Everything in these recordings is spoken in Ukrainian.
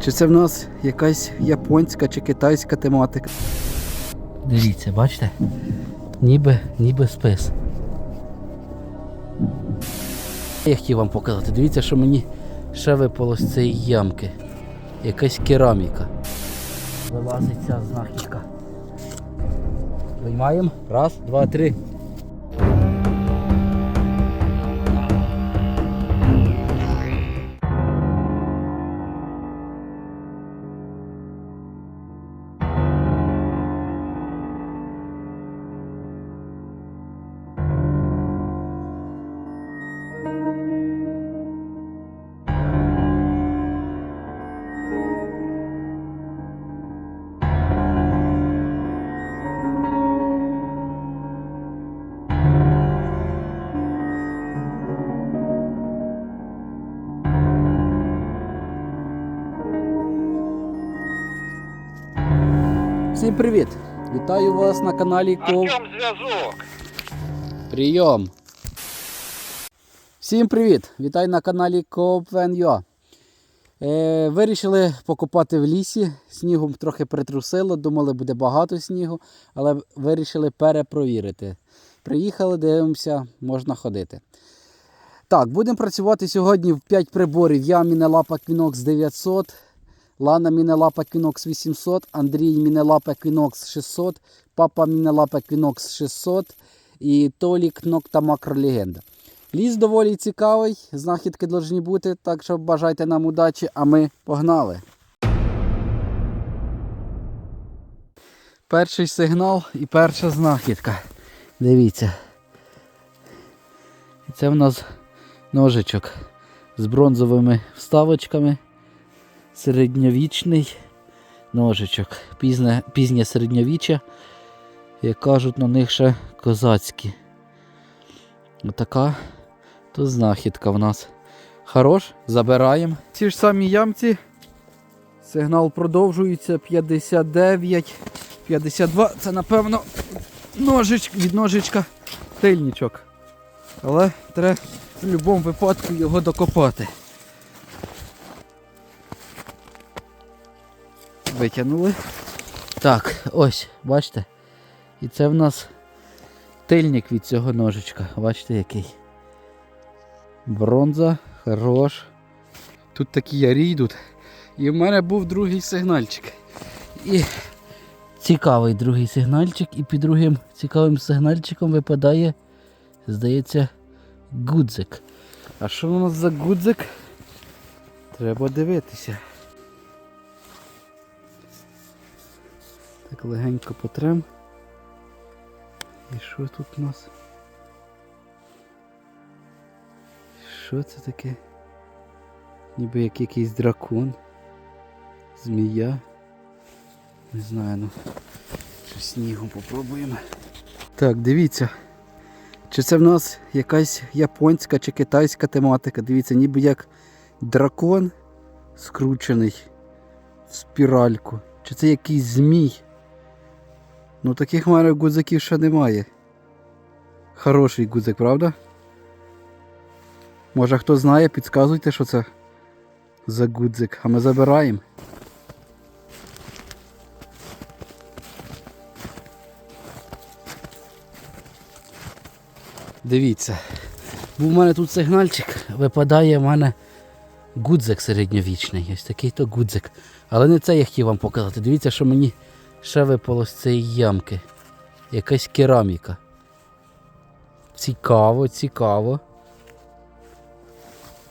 Чи це в нас якась японська чи китайська тематика? Дивіться, бачите? Ніби, ніби спис. Я хотів вам показати. Дивіться, що мені ще випало з цієї ямки. Якась кераміка. Вилазить ця знахідка. Виймаємо. Раз, два, три. Всім привіт! Вітаю вас на каналі Ков. Артем зв'язок. Прийом! Всім привіт! Вітаю на каналі Coop.ua. Е, вирішили покупати в лісі. Снігом трохи притрусило, думали, буде багато снігу, але вирішили перепровірити. Приїхали, дивимося, можна ходити. Так, будемо працювати сьогодні в 5 приборів. Я Мінелапа Quinox 900, Лана Мінелапа Quinox 800, Андрій Мінелапа Quinox 600, Папа Мінелапа Quinox 600 і Толік Нокта Макро Легенда. Ліс доволі цікавий, знахідки повинні бути, так що бажайте нам удачі, а ми погнали. Перший сигнал і перша знахідка. Дивіться. Це в нас ножичок з бронзовими вставочками. Середньовічний ножичок. Пізне, пізнє середньовіччя. Як кажуть, на них ще козацькі. Отака то знахідка в нас. Хорош, забираємо. Ці ж самі ямці. Сигнал продовжується 59, 52. Це напевно ножич, від ножичка тильничок. Але треба в будь-якому випадку його докопати. Витягнули. Так, ось, бачите? І це в нас тильник від цього ножичка. Бачите який. Бронза, хорош. Тут такі ярі йдуть. І в мене був другий сигнальчик. І цікавий другий сигнальчик. І під другим цікавим сигнальчиком випадає, здається, гудзик. А що у нас за гудзик? Треба дивитися. Так легенько потрем. І що тут у нас? Що це таке? Ніби як якийсь дракон. Змія. Не знаю, ну. Що снігом попробуємо. Так, дивіться. Чи це в нас якась японська чи китайська тематика? Дивіться, ніби як дракон скручений в спіральку. Чи це якийсь змій? Ну таких в мене гудзиків ще немає. Хороший гудзик, правда? Може хто знає, підказуйте, що це за гудзик, а ми забираємо. Дивіться, був у мене тут сигнальчик, випадає в мене гудзик середньовічний. Ось такий то гудзик. Але не це я хотів вам показати. Дивіться, що мені ще випало з цієї ямки. Якась кераміка. Цікаво, цікаво.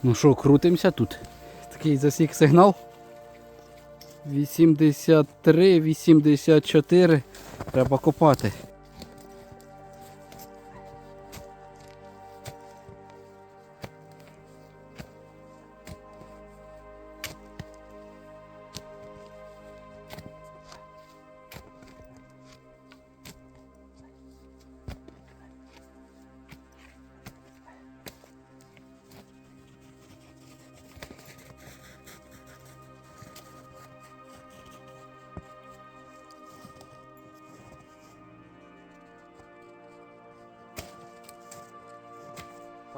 Ну що, крутимося тут. Такий засік сигнал. 83, 84. Треба копати.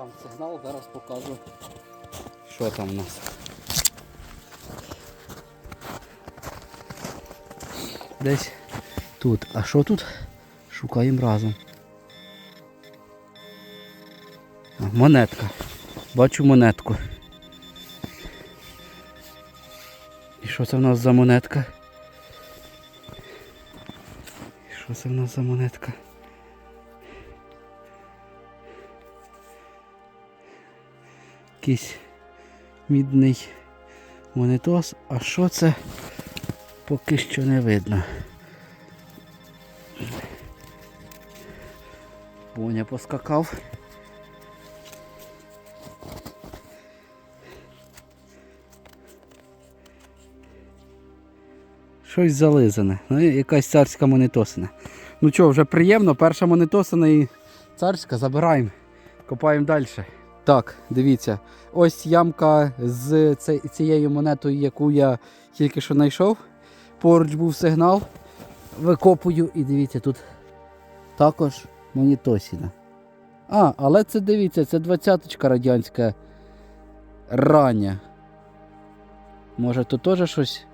Там сигнал, зараз покажу, що там у нас. Десь тут. А що тут? Шукаємо разом. Монетка. Бачу монетку. І що це в нас за монетка? І що це в нас за монетка? Якийсь мідний монетос. А що це? Поки що не видно. Боня поскакав. Щось зализане. Ну, якась царська монетосина. Ну що, вже приємно, перша монетосина і царська забираємо. Копаємо далі. Так, дивіться. Ось ямка з цією монетою, яку я тільки що знайшов. Поруч був сигнал. Викопую і дивіться, тут також монетосина. А, але це дивіться, це 20-ка радянська рання. Може тут теж щось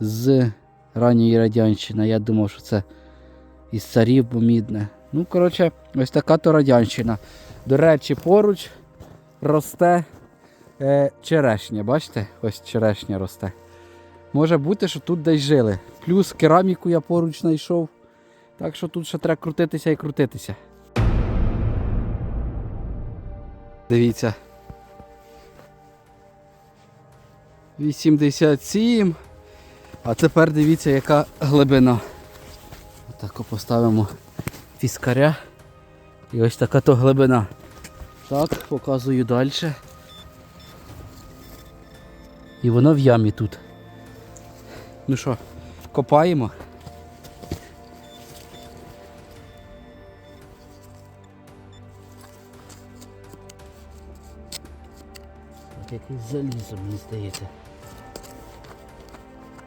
з ранньої радянщини. Я думав, що це із царів, бо мідне. Ну, коротше, ось така то радянщина. До речі, поруч росте е, черешня. Бачите? Ось черешня росте. Може бути, що тут десь жили. Плюс кераміку я поруч знайшов. Так що тут ще треба крутитися і крутитися. Дивіться. 87. А тепер дивіться, яка глибина. Отак поставимо фіскаря. І ось така то глибина. Так, показую далі. І воно в ямі тут. Ну що, копаємо. Так, якесь залізо, мені здається.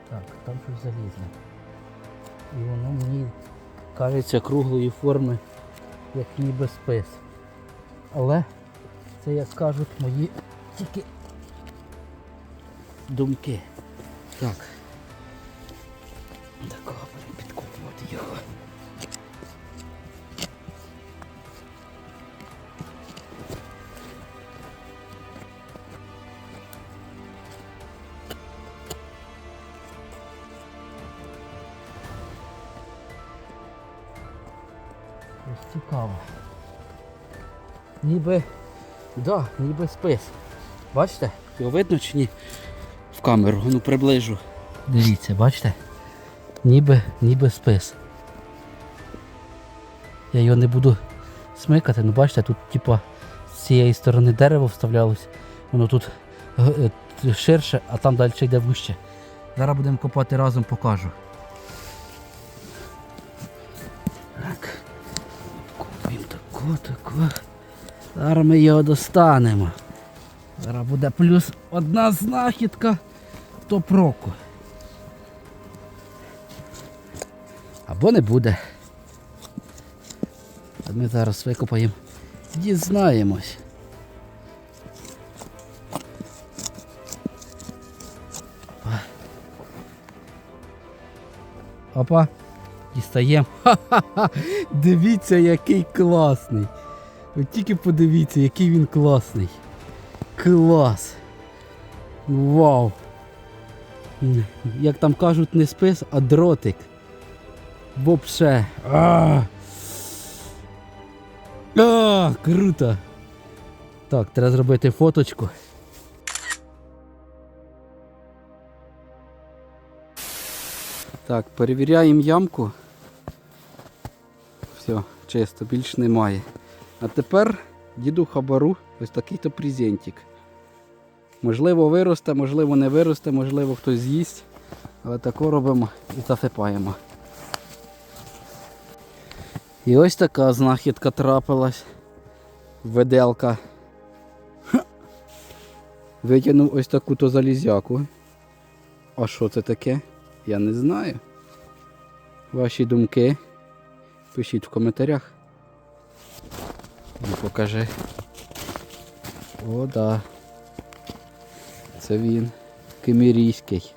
Так, там щось залізне. І воно мені кажеться круглої форми, як ніби спис. Але це, як кажуть, мої тільки думки. Так. Такого підкопувати його. Ніби, да, ніби спис. Бачите? Його видно чи ні? В камеру, ну приближу. Дивіться, бачите? Ніби, ніби спис. Я його не буду смикати, ну бачите, тут типа з цієї сторони дерево вставлялось, воно тут е, ширше, а там далі йде вище. Зараз будемо копати разом, покажу. Так. Купимо таку, таку. Зараз ми його достанемо. Зараз буде плюс одна знахідка топ року. Або не буде. А ми зараз викопаємо. Дізнаємось. Опа. Дістаємо. Ха-ха-ха! Дивіться, який класний. От тільки подивіться, який він класний. Клас. Вау. Як там кажуть, не спис, а дротик. Вообще. А, а, круто. Так, треба зробити фоточку. Так, перевіряємо ямку. Все, чисто, більш немає. А тепер діду хабару ось такий-то презентик. Можливо, виросте, можливо, не виросте, можливо, хтось з'їсть. Але тако робимо і засипаємо. І ось така знахідка трапилась. Веделка. Витягнув ось таку то залізяку. А що це таке? Я не знаю. Ваші думки пишіть в коментарях. Ну покажи. О, да. Це він. Кемерійський.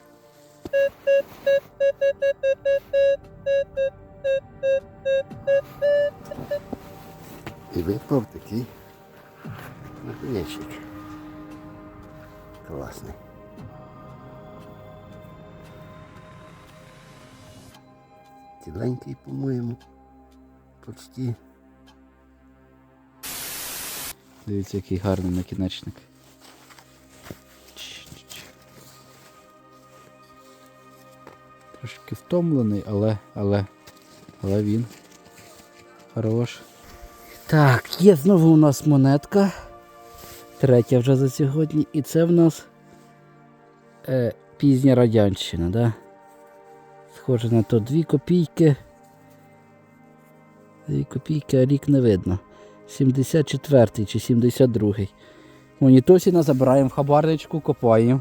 І випав такий наконечник. Класний. Ціленький, по-моєму. Почти. Дивіться, який гарний накінечник. Трошки втомлений, але, але, але він хорош. Так, є знову у нас монетка. Третя вже за сьогодні. І це в нас е, пізня радянщина, да? Схоже на то 2 копійки. 2 копійки, а рік не видно. 74 чи 72. Монітосіна забираємо в хабарничку, копаємо.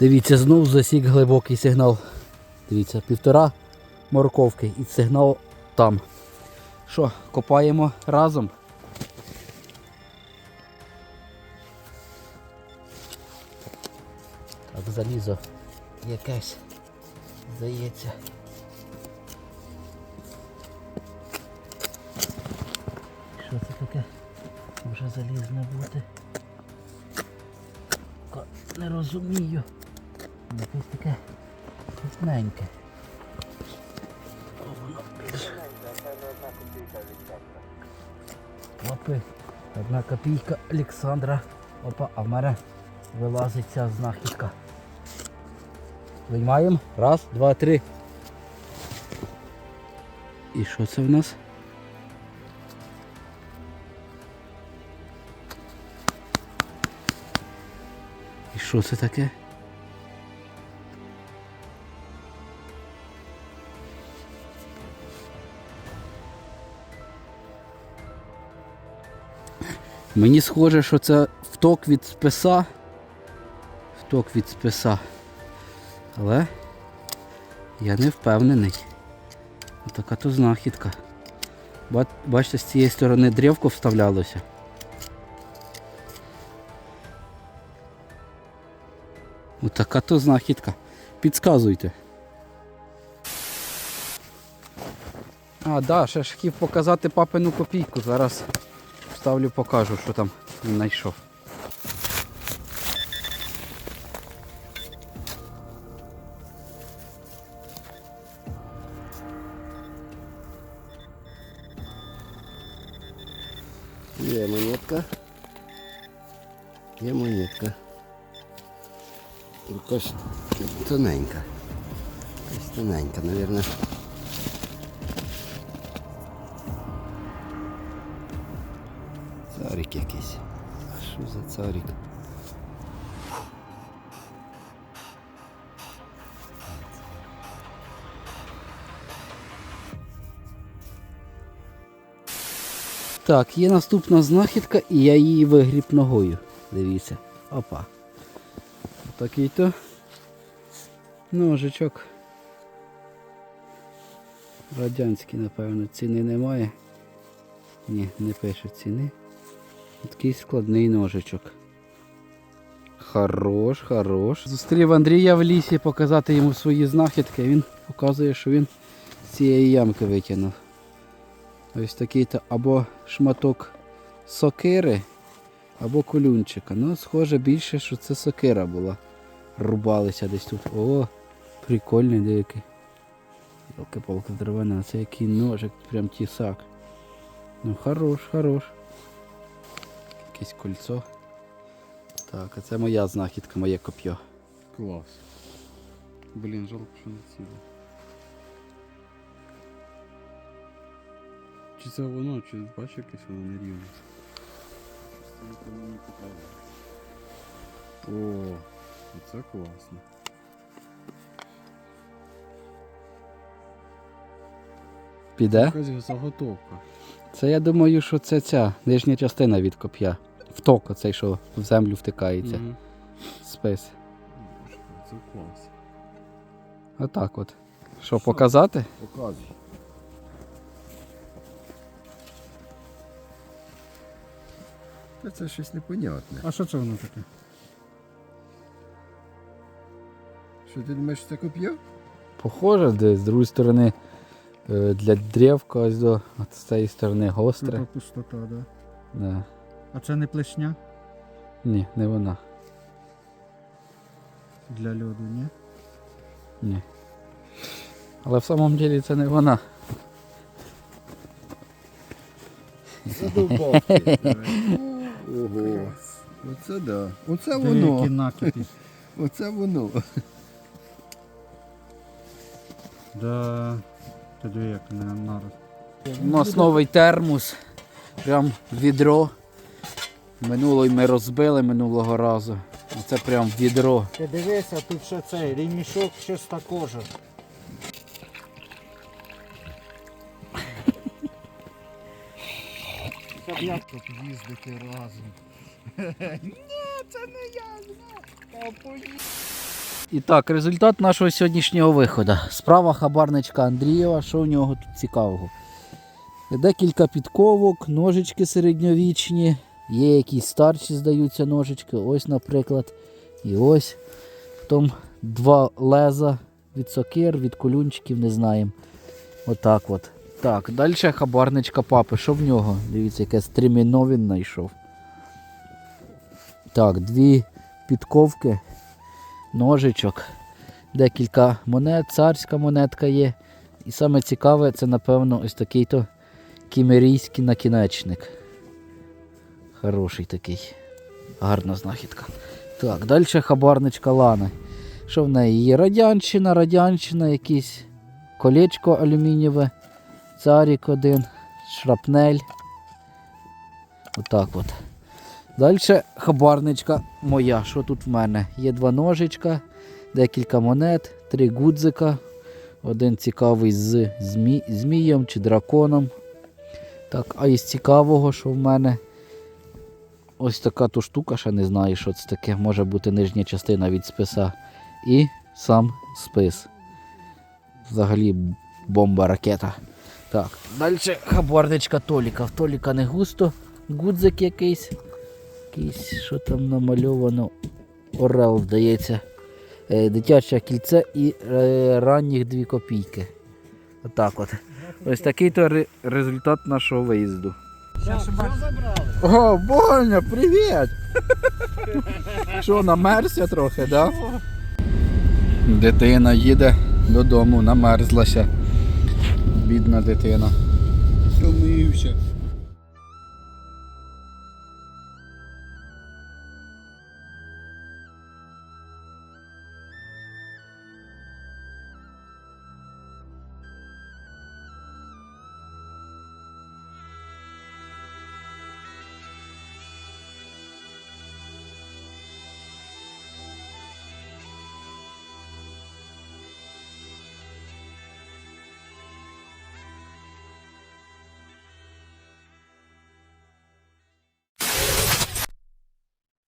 Дивіться, знов засік глибокий сигнал. Дивіться, півтора морковки і сигнал там. Що, копаємо разом? Так, залізо якесь, здається. Таке? Може залізне бути. Не розумію. Якесь таке крупненьке. О. Опи. Одна копійка Олександра. Опа, а в мене вилазить ця знахідка. Виймаємо. Раз, два, три. І що це в нас? Що це таке? Мені схоже, що це вток від списа. Вток від списа. Але я не впевнений. Така то знахідка. Бачите, з цієї сторони древко вставлялося. Отака то знахідка. Підсказуйте. А, да, ще ж хотів показати папину копійку. Зараз вставлю, покажу, що там знайшов. Якась тоненька. Якась тоненька, мабуть. Царик якийсь. А що за царик? Так, є наступна знахідка і я її вигріб ногою. Дивіться. Опа. Такий то ножичок. Радянський, напевно, ціни немає. Ні, не пише ціни. Такий складний ножичок. Хорош, хорош. Зустрів Андрія в лісі показати йому свої знахідки. Він показує, що він з цієї ямки витягнув. Ось такий то або шматок сокири, або колюнчика. Ну, схоже більше, що це сокира була. Рубалися десь тут. О, прикольний деякий. Ялки палка деревина, це який ножик, прям тісак. Ну хорош, хорош. Якесь кольцо. Так, а це моя знахідка, моє коп'є. Клас. Блін, жалко, що не ціле. Чи це воно, чи бачиш якесь воно нерівне? О, це класно. Піде? Якась заготовка. Це я думаю, що це ця нижня частина від коп'я. Вток оцей, що в землю втикається. Мгм. Спис. Це клас. Отак от. Що, показати? Показуй. Та це щось непонятне. А що це воно таке? Що ти думаєш, це коп'є? Похоже, де з другої сторони для древка, ось до от з цієї сторони гостре. Тут пустота, да. Да. А це не плешня Ні, не вона. для льоду, ні? Ні. Але в самому ділі це не вона. Задовбав. Ого. Оце да. Оце Диви, які воно. накипі. Оце воно. Да. Ти диви, як на нараз. У нас новий термос. Прям відро. Минулий ми розбили минулого разу. Це прям відро. Ти дивися, тут ще цей ремішок чиста кожа. Як тут їздити разом. І так, результат нашого сьогоднішнього виходу. Справа хабарничка Андрієва, що в нього тут цікавого. Декілька підковок, ножички середньовічні, є якісь старші, здаються ножички, ось, наприклад. І ось. Потім два леза від сокир, від колюнчиків, не знаємо. Отак от. Так, далі хабарничка папи. Що в нього? Дивіться, яке стріміно він знайшов. Так, дві підковки ножичок, декілька монет, царська монетка є. І саме цікаве, це, напевно, ось такий-то кімерійський накінечник. Хороший такий. Гарна знахідка. Так, далі хабарничка Лана. Що в неї? Є радянщина, радянщина, якийсь колечко алюмінієве, царік один, шрапнель. Отак от. Далі хабарничка моя. Що тут в мене? Є два ножичка, декілька монет, три гудзика. Один цікавий з змі... змієм чи драконом. Так, а із цікавого, що в мене ось така то штука, ще не знаю, що це таке. Може бути нижня частина від списа. І сам спис. Взагалі бомба ракета. Так, далі хабарничка Толіка. В Толіка не густо. Гудзик якийсь. Якийсь, що там намальовано. Орел, здається. Е, Дитяче кільце і е, ранніх дві копійки. Отак от. Ось такий то результат нашого виїзду. О, Боня, привіт! Що, намерзся трохи, да? Дитина їде додому, намерзлася. Бідна дитина. Втомився.